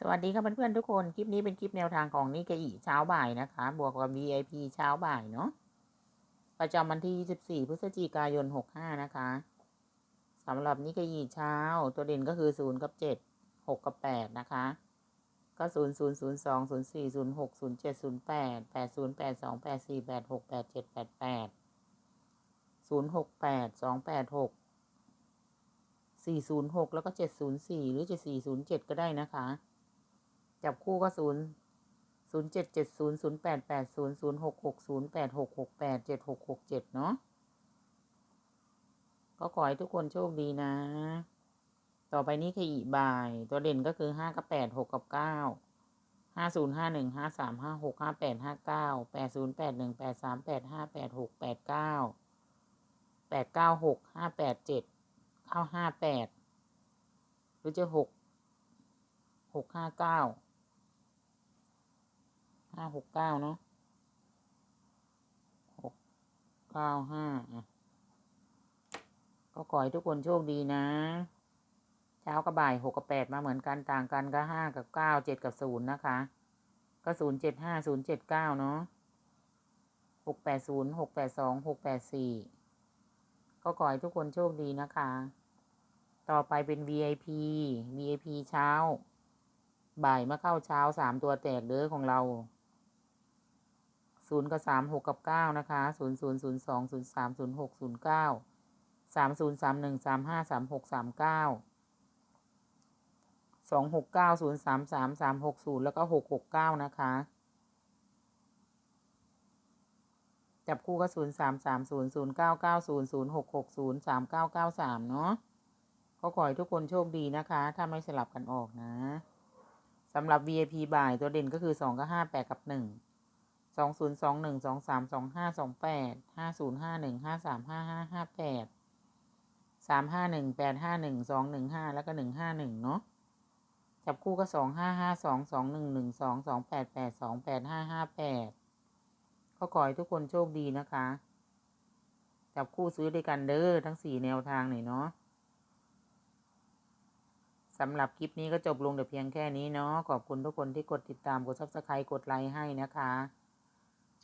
สวัสดีค่ะเพื่อนๆทุกคน คลิปนี้เป็นคลิปแนวทางของนิกอีเช้าบ่ายนะคะ บวกกับ VIP เช้าบ่ายเนาะ ประจำวันที่ 24 พฤศจิกายน 65 นะคะสำหรับนิกอีเช้า ตัวเด่นก็คือ 0 กับ 7 6 กับ 8 นะคะ ก็ 0 0 0 2 0 4 0 6 0 7 0 8 8 0 8 2 8 4 8 6 8 7 8 8 0 6 8 2 8 6 406 แล้วก็ 704 หรือ 7407 ก็ได้นะคะ จับคู่ก็ศูนย์ศูนย์เจ็ดเจ็ดศูนย์ศูนย์แปดแปดศูนย์ศูนย์หกหกศูนย์แปดหกหกแปดเจ็ดหกหกเจ็ดเนาะก็ขอให้ทุกคนโชคดีนะ ต่อไปนี้คืออีบ่าย ตัวเด่นก็คือห้ากับแปดหกกับเก้าห้าศูนย์ห้าหนึ่งห้าสามห้าหกห้าแปดห้าเก้าแปดศูนย์แปดหนึ่งแปดสามแปดห้าแปดหกแปดเก้าแปดเก้าหกห้าแปดเจ็ดเก้าห้าแปดหรือจะหกหกห้าเก้า ห้าหกเก้าเนาะหกเก้าห้าก็ขอให้ทุกคนโชคดีนะ เช้ากับบ่ายหกกับแปดมาเหมือนกันต่างกันก็ห้ากับเก้าเจ็ดกับศูนย์นะคะ ก็ศูนย์เจ็ดห้าศูนย์เจ็ดเก้าเนาะหกแปดศูนย์หกแปดสองหกแปดสี่ก็ขอให้ทุกคนโชคดีนะคะ ต่อไปเป็น VIP VIP เช้า บ่ายมาเข้าเช้าสามตัวแตกเด้อของเรา ศูนย์กับสามหกกับเก้านะคะศูนย์ศูนย์ศูนย์สองศูนย์สามศูนย์หกศูนย์เก้าสามศูนย์สามหนึ่งสามห้าสามหกสามเก้าสองหกเก้าศูนย์สามสามสามหกศูนย์แล้วก็หกหกเก้านะคะ จับคู่ก็ศูนย์สามสามศูนย์ศูนย์เก้าเก้าศูนย์ศูนย์หกหกศูนย์สามเก้าเก้าสามเนาะก็ขอให้ทุกคนโชคดีนะคะ ถ้าไม่สลับกันออกนะสำหรับ VIP บ่ายตัวเด่นก็คือสองก็ห้าแปดกับหนึ่ง สองศูนย์สองหนึ่งสองสามสองห้าสองแปดห้าศูนย์ห้าหนึ่งห้าสามห้าห้าห้าแปดสามห้าหนึ่งแปดห้าหนึ่งสองหนึ่งห้าแล้วก็หนึ่งห้าหนึ่งเนาะจับคู่ก็สองห้าห้าสองสองหนึ่งหนึ่งสองสองแปดแปดสองแปดห้าห้าแปดก็ขอให้ทุกคนโชคดีนะคะ จับคู่ซื้อด้วยกันเด้อทั้งสี่แนวทางหน่อยเนาะสำหรับคลิปนี้ก็จบลงแต่เพียงแค่นี้เนาะขอบคุณทุกคนที่กดติดตามกดซับสไครต์กดไลค์ให้นะคะ